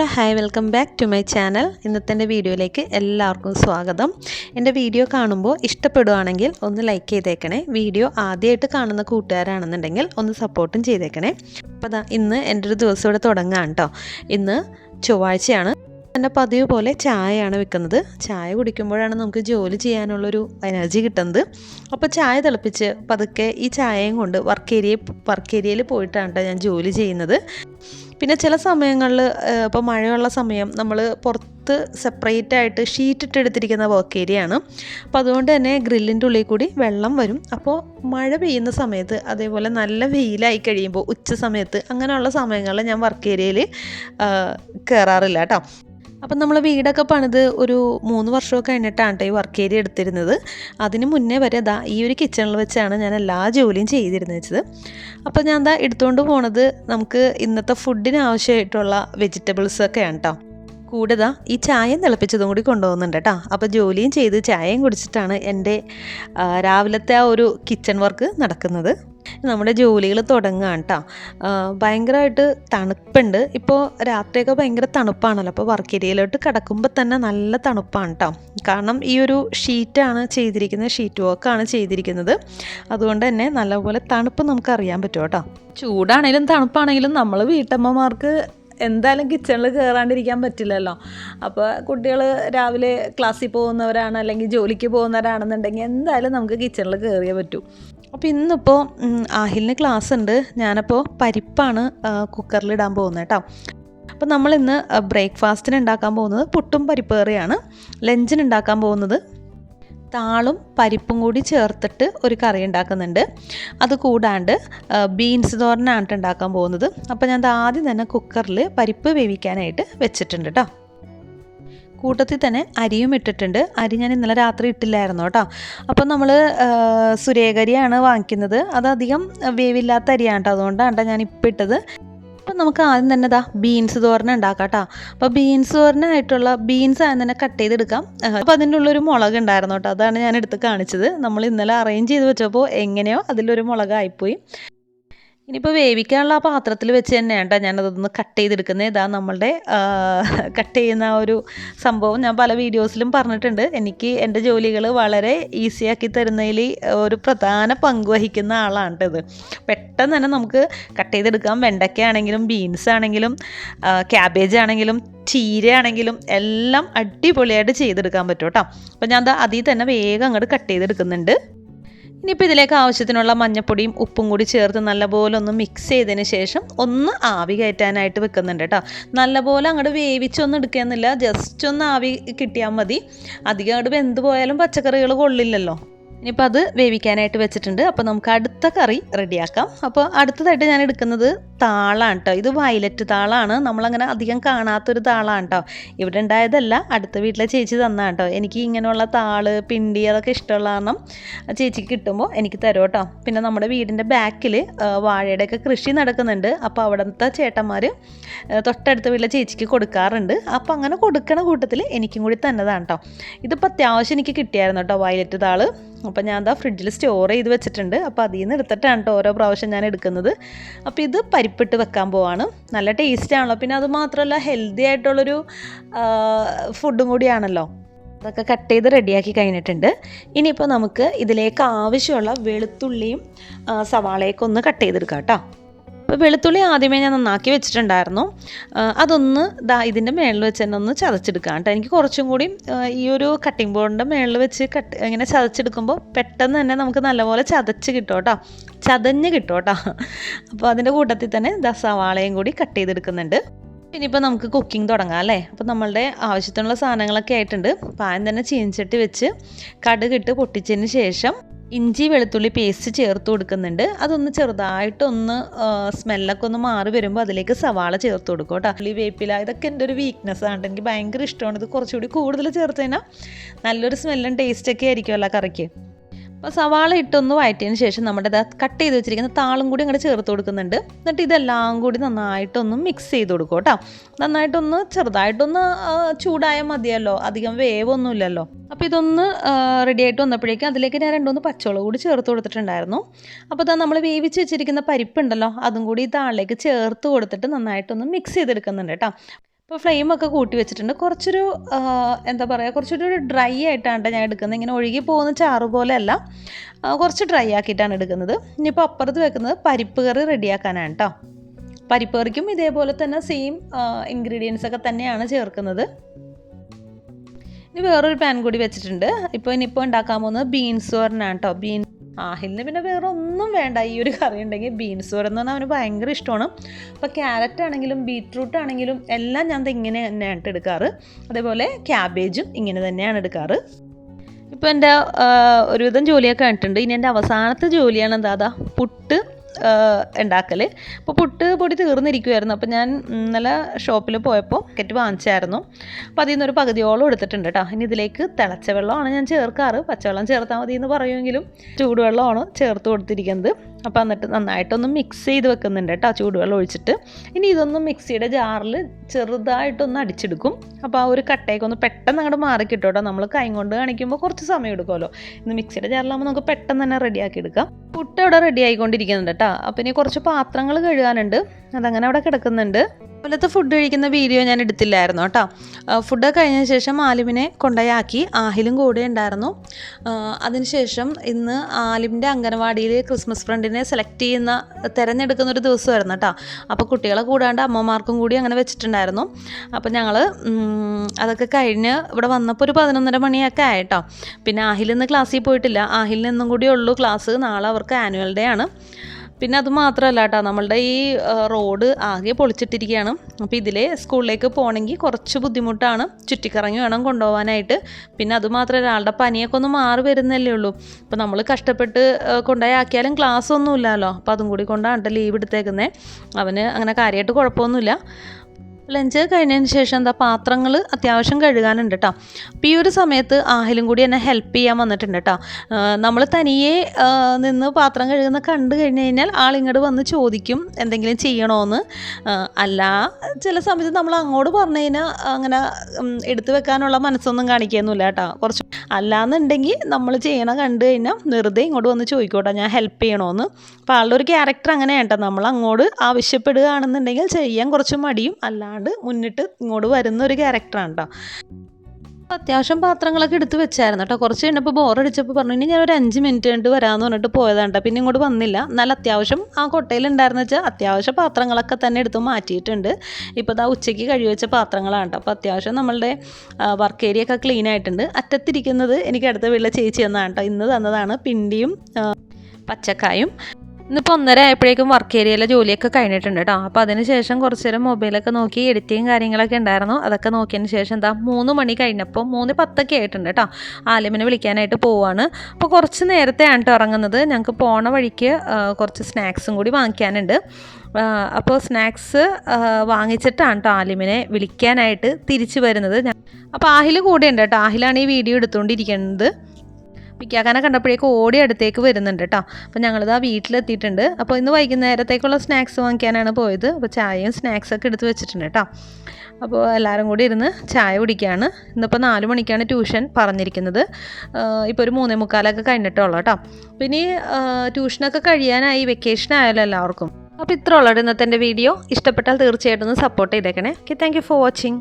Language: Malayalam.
Hi welcome back to my channel. ഇന്നത്തെ എന്റെ വീഡിയോയിലേക്ക് എല്ലാവർക്കും സ്വാഗതം. എന്റെ വീഡിയോ കാണുമ്പോൾ ഇഷ്ടപ്പെടുവാണെങ്കിൽ ഒന്ന് ലൈക്ക് ചെയ്തേക്കണേ. വീഡിയോ ആദ്യമായിട്ട് കാണുന്ന കൂട്ടുകാരാണെന്നുണ്ടെങ്കിൽ ഒന്ന് സപ്പോർട്ടും ചെയ്തേക്കണേ. അപ്പോൾ ദാ ഇന്ന് എന്റെ ഒരു ദിവസം ഇവിടെ തുടങ്ങാം കേട്ടോ. ഇന്ന് ചൊവ്വാഴ്ചയാണ്. എന്റെ പതിവ് പോലെ ചായയാണ് വെക്കുന്നത്. ചായ കുടിക്കുമ്പോഴാണ് നമുക്ക് ജോലി ചെയ്യാനുള്ളൊരു എനർജി കിട്ടുന്നത്. അപ്പോൾ ചായ തിളപ്പിച്ച് പതുക്കെ ഈ ചായയും കൊണ്ട് വർക്ക് ഏരിയ വർക്ക് ഏരിയയിൽ പോയിട്ടാണ് കേട്ടോ ഞാൻ ജോലി ചെയ്യുന്നത്. പിന്നെ ചില സമയങ്ങളിൽ ഇപ്പോൾ മഴയുള്ള സമയം നമ്മൾ പുറത്ത് സെപ്പറേറ്റ് ആയിട്ട് ഷീറ്റ് ഇട്ടെടുത്തിരിക്കുന്ന വർക്ക് ഏരിയ ആണ്. അപ്പോൾ അതുകൊണ്ട് തന്നെ ഗ്രില്ലിന്റെ ഉള്ളിൽ കൂടി വെള്ളം വരും. അപ്പോൾ മഴ പെയ്യുന്ന സമയത്ത് അതേപോലെ നല്ല വെയിലായി കഴിയുമ്പോൾ ഉച്ച സമയത്ത് അങ്ങനെയുള്ള സമയങ്ങളിൽ ഞാൻ വർക്ക് ഏരിയയിൽ കയറാറില്ല കേട്ടോ. അപ്പം നമ്മൾ വീടൊക്കെ പണിത് ഒരു മൂന്ന് വർഷമൊക്കെ കഴിഞ്ഞിട്ടാണ് ഈ വർക്ക് ഏരിയ എടുത്തിരുന്നത്. അതിന് മുന്നേ വരെ ദാ ഈ ഒരു കിച്ചണിൽ വെച്ചാണ് ഞാൻ എല്ലാ ജോലിയും ചെയ്തിരുന്നത് വെച്ചത്. അപ്പോൾ ഞാൻ ദാ എടുത്തുകൊണ്ട് പോണത് നമുക്ക് ഇന്നത്തെ ഫുഡിന് ആവശ്യമായിട്ടുള്ള വെജിറ്റബിൾസൊക്കെയാണ് കേട്ടോ കൂടെ ദാ ഈ ചായയും തിളപ്പിച്ചതും കൂടി കൊണ്ടുപോകുന്നുണ്ട് കേട്ടോ അപ്പോൾ ജോലിയും ചെയ്ത് ചായയും കുടിച്ചിട്ടാണ് എന്റെ രാവിലത്തെ ആ ഒരു കിച്ചൺ വർക്ക് നടക്കുന്നത്. നമ്മുടെ ജോലികൾ തുടങ്ങുകയാണ് കേട്ടോ ഭയങ്കരമായിട്ട് തണുപ്പുണ്ട്. ഇപ്പോൾ രാത്രിയൊക്കെ ഭയങ്കര തണുപ്പാണല്ലോ. അപ്പോൾ വർക്ക് ഏരിയയിലോട്ട് കിടക്കുമ്പോൾ തന്നെ നല്ല തണുപ്പാണ് കേട്ടോ കാരണം ഈ ഒരു ഷീറ്റാണ് ചെയ്തിരിക്കുന്നത് ഷീറ്റ് വർക്കാണ് ചെയ്തിരിക്കുന്നത്. അതുകൊണ്ട് തന്നെ നല്ലപോലെ തണുപ്പ് നമുക്ക് അറിയാൻ പറ്റും കേട്ടോ ചൂടാണെങ്കിലും തണുപ്പാണെങ്കിലും നമ്മൾ വീട്ടമ്മമാർക്ക് എന്തായാലും കിച്ചണിൽ കയറാണ്ടിരിക്കാൻ പറ്റില്ലല്ലോ. അപ്പോൾ കുട്ടികൾ രാവിലെ ക്ലാസ്സിൽ പോകുന്നവരാണ് അല്ലെങ്കിൽ ജോലിക്ക് പോകുന്നവരാണെന്നുണ്ടെങ്കിൽ എന്തായാലും നമുക്ക് കിച്ചണിൽ കയറിയേ പറ്റൂ. അപ്പോൾ ഇന്നിപ്പോൾ ആഹിലിന് ക്ലാസ് ഉണ്ട് ഞാനപ്പോൾ പരിപ്പാണ് കുക്കറിൽ ഇടാൻ പോകുന്നത് കേട്ടോ. അപ്പോൾ നമ്മളിന്ന് ബ്രേക്ക്ഫാസ്റ്റിന് ഉണ്ടാക്കാൻ പോകുന്നത് പുട്ടും പരിപ്പ് കറിയാണ്. ലഞ്ചിന് ഉണ്ടാക്കാൻ പോകുന്നത് താളും പരിപ്പും കൂടി ചേർത്തിട്ട് ഒരു കറി ഉണ്ടാക്കുന്നുണ്ട്. അത് കൂടാണ്ട് ബീൻസ് തോരനാണ് ഉണ്ടാക്കാൻ പോകുന്നത്. അപ്പോൾ ഞാൻ ആദ്യം തന്നെ കുക്കറിൽ പരിപ്പ് വേവിക്കാനായിട്ട് വെച്ചിട്ടുണ്ട് കേട്ടോ. കൂട്ടത്തിൽ തന്നെ അരിയും ഇട്ടിട്ടുണ്ട്. അരി ഞാൻ ഇന്നലെ രാത്രി ഇട്ടില്ലായിരുന്നു കേട്ടോ. അപ്പം നമ്മൾ സുരേഖരിയാണ് വാങ്ങിക്കുന്നത്. അത് അധികം വേവില്ലാത്ത അരിയാണ് കേട്ടോ. അതുകൊണ്ടാണ് ഞാൻ ഇപ്പം ഇട്ടത്. അപ്പം നമുക്ക് ആദ്യം തന്നെ ഇതാ ബീൻസ് തോരൻ ഉണ്ടാക്കാം കേട്ടോ. അപ്പോൾ ബീൻസ് തോരനായിട്ടുള്ള ബീൻസ് ആദ്യം തന്നെ കട്ട് ചെയ്തെടുക്കാം. അപ്പോൾ അതിന്റെ ഉള്ളൊരു മുളക് ഉണ്ടായിരുന്നു കേട്ടോ. അതാണ് ഞാൻ എടുത്ത് കാണിച്ചത്. നമ്മൾ ഇന്നലെ അറേഞ്ച് ചെയ്ത് വെച്ചപ്പോൾ എങ്ങനെയോ അതിലൊരു മുളകായിപ്പോയി. ഇനിയിപ്പോൾ വേവിക്കാനുള്ള ആ പാത്രത്തിൽ വെച്ച് തന്നെയാണ് കേട്ടോ ഞാനതൊന്ന് കട്ട് ചെയ്തെടുക്കുന്നത്. ഇതാ നമ്മളുടെ കട്ട് ചെയ്യുന്ന ആ ഒരു സംഭവം ഞാൻ പല വീഡിയോസിലും പറഞ്ഞിട്ടുണ്ട്. എനിക്ക് എന്റെ ജോലികൾ വളരെ ഈസിയാക്കി തരുന്നതിൽ ഒരു പ്രധാന പങ്ക് വഹിക്കുന്ന ആളാണ് ഇത് പെട്ടെന്ന് തന്നെ നമുക്ക് കട്ട് ചെയ്തെടുക്കാം. വെണ്ടയ്ക്ക ആണെങ്കിലും ബീൻസ് ആണെങ്കിലും ക്യാബേജ് ആണെങ്കിലും ചീരയാണെങ്കിലും എല്ലാം അടിപൊളിയായിട്ട് ചെയ്തെടുക്കാൻ പറ്റും കേട്ടോ. അപ്പോൾ ഞാൻ അതിൽ തന്നെ വേഗം അങ്ങോട്ട് കട്ട് ചെയ്തെടുക്കുന്നുണ്ട്. ഇനിയിപ്പോൾ ഇതിലേക്ക് ആവശ്യത്തിനുള്ള മഞ്ഞപ്പൊടിയും ഉപ്പും കൂടി ചേർത്ത് നല്ലപോലെ ഒന്ന് മിക്സ് ചെയ്തതിന് ശേഷം ഒന്ന് ആവി കയറ്റാനായിട്ട് വെക്കുന്നുണ്ട് കേട്ടോ. നല്ലപോലെ അങ്ങോട്ട് വേവിച്ചൊന്നും എടുക്കുകയെന്നില്ല ജസ്റ്റ് ഒന്ന് ആവി കിട്ടിയാൽ മതി. അധികം അങ്ങോട്ട് വെന്ത് പോയാലും പച്ചക്കറികൾ കൊള്ളില്ലല്ലോ. ഇനിയിപ്പോൾ അത് വേവിക്കാനായിട്ട് വെച്ചിട്ടുണ്ട്. അപ്പോൾ നമുക്ക് അടുത്ത കറി റെഡിയാക്കാം. അപ്പോൾ അടുത്തതായിട്ട് ഞാൻ എടുക്കുന്നത് താളാണ് കേട്ടോ ഇത് വയലറ്റ് താളാണ്. നമ്മളങ്ങനെ അധികം കാണാത്തൊരു താളാണ് കേട്ടോ ഇവിടെ ഉണ്ടായതല്ല അടുത്ത വീട്ടിലെ ചേച്ചി തന്നാണ് കേട്ടോ എനിക്ക് ഇങ്ങനെയുള്ള താൾ പിണ്ടി അതൊക്കെ ഇഷ്ടമുള്ള കാരണം ചേച്ചിക്ക് കിട്ടുമ്പോൾ എനിക്ക് തരും കേട്ടോ പിന്നെ നമ്മുടെ വീടിന്റെ ബാക്കിൽ വാഴയുടെയൊക്കെ കൃഷി നടക്കുന്നുണ്ട്. അപ്പോൾ അവിടുത്തെ ചേട്ടന്മാർ തൊട്ടടുത്ത വീട്ടിലെ ചേച്ചിക്ക് കൊടുക്കാറുണ്ട്. അപ്പോൾ അങ്ങനെ കൊടുക്കണ കൂട്ടത്തിൽ എനിക്കും കൂടി തന്നതാണ് കേട്ടോ ഇതിപ്പോൾ അത്യാവശ്യം എനിക്ക് കിട്ടിയായിരുന്നു കേട്ടോ വയലറ്റ് താൾ. അപ്പോൾ ഞാൻ അതാ ഫ്രിഡ്ജിൽ സ്റ്റോർ ചെയ്ത് വെച്ചിട്ടുണ്ട്. അപ്പോൾ അതിൽ നിന്ന് എടുത്തിട്ടാണ് കേട്ടോ ഓരോ പ്രാവശ്യം ഞാൻ എടുക്കുന്നത്. അപ്പോൾ ഇത് പരിപ്പിട്ട് വെക്കാൻ പോവാണ്. നല്ല ടേസ്റ്റ് ആണല്ലോ. പിന്നെ അത് മാത്രമല്ല ഹെൽത്തി ആയിട്ടുള്ളൊരു ഫുഡും കൂടിയാണല്ലോ. അതൊക്കെ കട്ട് ചെയ്ത് റെഡിയാക്കി കഴിഞ്ഞിട്ടുണ്ട്. ഇനിയിപ്പോൾ നമുക്ക് ഇതിലേക്ക് ആവശ്യമുള്ള വെളുത്തുള്ളിയും സവാളയൊക്കെ ഒന്ന് കട്ട് ചെയ്തെടുക്കാം കേട്ടോ അപ്പോൾ വെളുത്തുള്ളി ആദ്യമേ ഞാൻ നന്നാക്കി വെച്ചിട്ടുണ്ടായിരുന്നു. അതൊന്ന് ദാ ഇതിന്റെ മേളിൽ വെച്ച് തന്നെ ഒന്ന് ചതച്ചെടുക്കാം കേട്ടോ. എനിക്ക് കുറച്ചും കൂടി ഈ ഒരു കട്ടിംഗ് ബോർഡിന്റെ മേളിൽ വെച്ച് കട്ട് ഇങ്ങനെ ചതച്ചെടുക്കുമ്പോൾ പെട്ടെന്ന് തന്നെ നമുക്ക് നല്ലപോലെ ചതച്ച് കിട്ടും കേട്ടോ. ചതഞ്ഞ് കിട്ടും കേട്ടോ. അപ്പോൾ അതിന്റെ കൂട്ടത്തിൽ തന്നെ ദാ സവാളയും കൂടി കട്ട് ചെയ്തെടുക്കുന്നുണ്ട്. ഇനിയിപ്പോൾ നമുക്ക് കുക്കിംഗ് തുടങ്ങാം അല്ലേ? അപ്പോൾ നമ്മളുടെ ആവശ്യത്തിനുള്ള സാധനങ്ങളൊക്കെ ആയിട്ടുണ്ട്. പാൻ തന്നെ ചീനച്ചട്ടി വെച്ച് കടുകിട്ട് പൊട്ടിച്ചതിന് ശേഷം ഇഞ്ചി വെളുത്തുള്ളി പേസ്റ്റ് ചേർത്ത് കൊടുക്കുന്നുണ്ട്. അതൊന്ന് ചെറുതായിട്ടൊന്ന് സ്മെല്ലൊക്കെ ഒന്ന് മാറി വരുമ്പോൾ അതിലേക്ക് സവാള ചേർത്ത് കൊടുക്കും കേട്ടോ. ഉള്ളി വേപ്പില ഇതൊക്കെ എന്റെ ഒരു വീക്ക്നെസ് ആണ്. എനിക്ക് ഭയങ്കര ഇഷ്ടമാണ്. ഇത് കുറച്ചുകൂടി കൂടുതൽ ചേർത്ത് കഴിഞ്ഞാൽ നല്ലൊരു സ്മെല്ലും ടേസ്റ്റൊക്കെ ആയിരിക്കുമല്ലോ കറിക്ക്. അപ്പോൾ സവാള ഇട്ടൊന്ന് വഴറ്റിയതിന് ശേഷം നമ്മുടെ കട്ട് ചെയ്ത് വെച്ചിരിക്കുന്ന താളും കൂടി അങ്ങോട്ട് ചേർത്ത് കൊടുക്കുന്നുണ്ട്. എന്നിട്ട് ഇതെല്ലാം കൂടി നന്നായിട്ടൊന്ന് മിക്സ് ചെയ്ത് കൊടുക്കും കേട്ടോ. നന്നായിട്ടൊന്ന് ചെറുതായിട്ടൊന്ന് ചൂടായാൽ മതിയല്ലോ. അധികം വേവൊന്നുമില്ലല്ലോ. അപ്പോൾ ഇതൊന്ന് റെഡി ആയിട്ട് വന്നപ്പോഴേക്കും അതിലേക്ക് ഞാൻ രണ്ടുമൂന്ന് പച്ചമുളക് കൂടി ചേർത്ത് കൊടുത്തിട്ടുണ്ടായിരുന്നു. അപ്പോൾ ഇതാ നമ്മൾ വേവിച്ച് വെച്ചിരിക്കുന്ന പരിപ്പുണ്ടല്ലോ അതും കൂടി ഈ താളിലേക്ക് ചേർത്ത് കൊടുത്തിട്ട് നന്നായിട്ടൊന്ന് മിക്സ് ചെയ്തെടുക്കുന്നുണ്ട് കേട്ടോ. ഫ്ലെയിം ഫ്ലെയിമൊക്കെ കൂട്ടി വെച്ചിട്ടുണ്ട്. കുറച്ചൊരു എന്താ പറയുക കുറച്ചൊരു ഡ്രൈ ആയിട്ടാണ് ഞാൻ എടുക്കുന്നത്. ഇങ്ങനെ ഒഴുകി പോകുന്ന ചാറ് പോലെയല്ല. കുറച്ച് ഡ്രൈ ആക്കിയിട്ടാണ് എടുക്കുന്നത്. ഇനിയിപ്പോൾ അപ്പുറത്ത് വെക്കുന്നത് പരിപ്പ് കറി റെഡിയാക്കാനാണ് കേട്ടോ. പരിപ്പ് കറിക്കും ഇതേപോലെ തന്നെ സെയിം ഇൻഗ്രീഡിയൻസ് ഒക്കെ തന്നെയാണ് ചേർക്കുന്നത്. ഇനി വേറൊരു പാൻ കൂടി വെച്ചിട്ടുണ്ട്. ഇപ്പോൾ ഇനിയിപ്പോൾ ഉണ്ടാക്കാൻ പോകുന്നത് ബീൻസ് പറഞ്ഞാണ് കേട്ടോ ബീൻ ആഹിലിന് പിന്നെ വേറെ ഒന്നും വേണ്ട. ഈ ഒരു കറി ഉണ്ടെങ്കിൽ ബീൻസ് എന്ന് പറഞ്ഞാൽ അവന് ഭയങ്കര ഇഷ്ടമാണ്. അപ്പോൾ ക്യാരറ്റ് ആണെങ്കിലും ബീട്രൂട്ട് ആണെങ്കിലും എല്ലാം ഞാൻ ഇങ്ങനെ തന്നെയാണ് എടുക്കാറ്. അതേപോലെ ക്യാബേജും ഇങ്ങനെ തന്നെയാണ് എടുക്കാറ്. ഇപ്പോൾ എന്റെ ഒരുവിധം ജോലിയൊക്കെ കണ്ടിട്ടുണ്ട് ഇനി എന്റെ അവസാനത്തെ ജോലിയാണ് എന്താ? പുട്ട് ഉണ്ടാക്കൽ അപ്പോൾ പുട്ട് പൊടി തീർന്നിരിക്കുമായിരുന്നു അപ്പോൾ ഞാൻ ഇന്നലെ ഷോപ്പിൽ പോയപ്പോൾ കെറ്റ് വാങ്ങിച്ചായിരുന്നു. അപ്പോൾ അതിൽ നിന്നൊരു പകുതിയോളം എടുത്തിട്ടുണ്ട് കേട്ടോ ഇനി ഇതിലേക്ക് തിളച്ച വെള്ളമാണ് ഞാൻ ചേർക്കാറ്. പച്ചവെള്ളം ചേർത്താൽ മതി എന്ന് പറയുമെങ്കിലും ചൂടുവെള്ളമാണ് ചേർത്ത് കൊടുത്തിരിക്കുന്നത്. അപ്പോൾ എന്നിട്ട് നന്നായിട്ടൊന്ന് മിക്സ് ചെയ്ത് വെക്കുന്നുണ്ട് കേട്ടോ ചൂടുവെള്ളം ഒഴിച്ചിട്ട്. ഇനി ഇതൊന്ന് മിക്സിയുടെ ജാറിൽ ചെറുതായിട്ടൊന്ന് അടിച്ചെടുക്കും. അപ്പോൾ ആ ഒരു കട്ടയൊക്കെ ഒന്ന് പെട്ടെന്ന് അങ്ങോട്ട് മാറി കിട്ടും. കേട്ടോ നമ്മൾ കൈ കൊണ്ട് കാണിക്കുമ്പോൾ കുറച്ച് സമയം എടുക്കുമല്ലോ. ഇന്ന് മിക്സിയുടെ ജാറിലാകുമ്പോൾ നമുക്ക് പെട്ടെന്ന് തന്നെ റെഡിയാക്കി എടുക്കാം. പുട്ട് അവിടെ റെഡി ആയിക്കൊണ്ടിരിക്കുന്നുണ്ട് കേട്ടോ. അപ്പോൾ ഇനി കുറച്ച് പാത്രങ്ങൾ കഴുകാനുണ്ട്. അതങ്ങനെ അവിടെ കിടക്കുന്നുണ്ട്. പോലത്തെ ഫുഡ് കഴിക്കുന്ന വീഡിയോ ഞാൻ എടുത്തില്ലായിരുന്നു കേട്ടോ. ഫുഡ് കഴിഞ്ഞ ശേഷം ആലിമിനെ കൊണ്ടുപോയാക്കി ആഹിലും കൂടെ ഉണ്ടായിരുന്നു. അതിനുശേഷം ഇന്ന് ആലിമിന്റെ അംഗനവാടിയിൽ ക്രിസ്മസ് ഫ്രണ്ടിനെ സെലക്ട് ചെയ്യുന്ന തിരഞ്ഞെടുക്കുന്ന ഒരു ദിവസമായിരുന്നു കേട്ടോ. അപ്പോൾ കുട്ടികളെ കൂടാണ്ട് അമ്മമാർക്കും കൂടി അങ്ങനെ വെച്ചിട്ടുണ്ടായിരുന്നു. അപ്പോൾ ഞങ്ങൾ അതൊക്കെ കഴിഞ്ഞ് ഇവിടെ വന്നപ്പോൾ ഒരു പതിനൊന്നര മണിയൊക്കെ ആയിട്ടോ പിന്നെ ആഹിൽ ഇന്ന് ക്ലാസ്സിൽ പോയിട്ടില്ല. ആഹിലിന് നിന്നും കൂടി ഉള്ളൂ ക്ലാസ് നാളെ അവർക്ക് ആനുവൽ ഡേ ആണ്. പിന്നെ അത് മാത്രമല്ല കേട്ടോ നമ്മളുടെ ഈ റോഡ് ആകെ പൊളിച്ചിട്ടിരിക്കുകയാണ്. അപ്പോൾ ഇതിലെ സ്കൂളിലേക്ക് പോകണമെങ്കിൽ കുറച്ച് ബുദ്ധിമുട്ടാണ്. ചുറ്റിക്കറങ്ങി വേണം കൊണ്ടുപോകാനായിട്ട്. പിന്നെ അത് മാത്രമല്ല പനിയൊക്കെ ഒന്ന് മാറി വരുന്നല്ലേ ഉള്ളൂ. അപ്പോൾ നമ്മൾ കഷ്ടപ്പെട്ട് കൊണ്ടുപോയി ആക്കിയാലും ക്ലാസ് ഒന്നുമില്ലല്ലോ. അപ്പോൾ അതും കൂടി കൊണ്ടാണ് ലീവ് എടുത്തേക്കുന്നത് അവന് അങ്ങനെ കാര്യമായിട്ട് കുഴപ്പമൊന്നുമില്ല. ലഞ്ച് കഴിഞ്ഞതിന് ശേഷം എന്താ പാത്രങ്ങൾ അത്യാവശ്യം കഴുകാനുണ്ട് കേട്ടോ അപ്പോൾ ഈ ഒരു സമയത്ത് ആഹിലും കൂടി എന്നെ ഹെൽപ്പ് ചെയ്യാൻ വന്നിട്ടുണ്ട് കേട്ടോ നമ്മൾ തനിയെ നിന്ന് പാത്രം കഴുകുന്ന കണ്ടു കഴിഞ്ഞ് കഴിഞ്ഞാൽ ആളിങ്ങോട്ട് വന്ന് ചോദിക്കും എന്തെങ്കിലും ചെയ്യണമെന്ന് അല്ല ചില സമയത്ത് നമ്മൾ അങ്ങോട്ട് പറഞ്ഞു കഴിഞ്ഞാൽ അങ്ങനെ എടുത്തു വെക്കാനുള്ള മനസ്സൊന്നും കാണിക്കുന്നില്ല കേട്ടോ കുറച്ച് അല്ലാന്നുണ്ടെങ്കിൽ നമ്മൾ ചെയ്യണ കണ്ടു കഴിഞ്ഞാൽ വെറുതെ ഇങ്ങോട്ട് വന്ന് ചോദിക്കോട്ടെ ഞാൻ ഹെൽപ്പ് ചെയ്യണമെന്ന് അപ്പോൾ ആളുടെ ഒരു ക്യാരക്ടർ അങ്ങനെയാണ് കേട്ടോ നമ്മൾ അങ്ങോട്ട് ആവശ്യപ്പെടുകയാണെന്നുണ്ടെങ്കിൽ ചെയ്യാൻ കുറച്ച് മടിയും അല്ലാണ്ട് മുന്നിട്ട് ഇങ്ങോട്ട് വരുന്ന ഒരു ക്യാരക്ടറാണ് കേട്ടോ അത്യാവശ്യം പാത്രങ്ങളൊക്കെ എടുത്ത് വെച്ചായിരുന്നു കേട്ടോ കുറച്ച് കഴിഞ്ഞപ്പോൾ ബോറടിച്ചപ്പോൾ പറഞ്ഞു ഇനി ഞാൻ ഒരു അഞ്ച് മിനിറ്റ് കണ്ട് വരാമെന്ന് പറഞ്ഞിട്ട് പോയതാണ് പിന്നെ ഇങ്ങോട്ട് വന്നില്ല. എന്നാൽ അത്യാവശ്യം ആ കൊട്ടയിൽ ഉണ്ടായിരുന്ന വെച്ചാൽ അത്യാവശ്യം പാത്രങ്ങളൊക്കെ തന്നെ എടുത്ത് മാറ്റിയിട്ടുണ്ട്. ഇപ്പോൾ ഇതാ ഉച്ചയ്ക്ക് കഴിവ് വെച്ച പാത്രങ്ങളാണ് കേട്ടോ അപ്പോൾ അത്യാവശ്യം നമ്മളുടെ വർക്ക് ഏരിയ ഒക്കെ ക്ലീൻ ആയിട്ടുണ്ട്. അറ്റത്തിരിക്കുന്നത് എനിക്ക് അടുത്ത വീട്ടിലെ ചേച്ചി തന്നതാണ് കേട്ടോ ഇന്ന് തന്നതാണ് പിണ്ടിയും പച്ചക്കായും. ഇന്നിപ്പോൾ ഒന്നര ആയപ്പോഴേക്കും വർക്ക് ഏരിയയിലെ ജോലിയൊക്കെ കഴിഞ്ഞിട്ടുണ്ട് കേട്ടോ അപ്പോൾ അതിന് ശേഷം കുറച്ച് നേരം മൊബൈലൊക്കെ നോക്കി എഡിറ്റിങ് കാര്യങ്ങളൊക്കെ ഉണ്ടായിരുന്നു. അതൊക്കെ നോക്കിയതിന് ശേഷം എന്താ മൂന്ന് മണി കഴിഞ്ഞപ്പോൾ മൂന്ന് പത്തൊക്കെ ആയിട്ടുണ്ട് കേട്ടോ ആലിമിനെ വിളിക്കാനായിട്ട് പോവാണ്. അപ്പോൾ കുറച്ച് നേരത്തെയാണ് കേട്ടോ ഇറങ്ങുന്നത്. ഞങ്ങൾക്ക് പോണ വഴിക്ക് കുറച്ച് സ്നാക്സും കൂടി വാങ്ങിക്കാനുണ്ട്. അപ്പോൾ സ്നാക്സ് വാങ്ങിച്ചിട്ടാണ് കേട്ടോ ആലിമിനെ വിളിക്കാനായിട്ട് തിരിച്ചു വരുന്നത്. അപ്പോൾ ആഹിൽ കൂടെ ഉണ്ട് കേട്ടോ ആഹിലാണ് ഈ വീഡിയോ എടുത്തുകൊണ്ടിരിക്കുന്നത് പിക്കാക്കാനെ കണ്ടപ്പോഴേക്കും ഓടി അടുത്തേക്ക് വരുന്നുണ്ട് കേട്ടോ അപ്പോൾ ഞങ്ങളിതാ വീട്ടിലെത്തിയിട്ടുണ്ട്. അപ്പോൾ ഇന്ന് വൈകുന്നേരത്തേക്കുള്ള സ്നാക്സ് വാങ്ങിക്കാനാണ് പോയത്. അപ്പോൾ ചായയും സ്നാക്സൊക്കെ എടുത്ത് വെച്ചിട്ടുണ്ട് കേട്ടോ അപ്പോൾ എല്ലാവരും കൂടി ഇരുന്ന് ചായ കുടിക്കുകയാണ് ഇന്നിപ്പോൾ നാല് മണിക്കാണ് ട്യൂഷൻ പറഞ്ഞിരിക്കുന്നത്. ഇപ്പോൾ ഒരു മൂന്നേ മുക്കാലൊക്കെ കഴിഞ്ഞിട്ടുള്ളൂ കേട്ടോ പിന്നെ ട്യൂഷനൊക്കെ കഴിയാനായി. വെക്കേഷൻ ആയാലും എല്ലാവർക്കും. അപ്പോൾ ഇത്ര ഉള്ളത് ഇന്നത്തെ വീഡിയോ. ഇഷ്ടപ്പെട്ടാൽ തീർച്ചയായിട്ടും സപ്പോർട്ട് ചെയ്തേക്കണേ. Okay thank for watching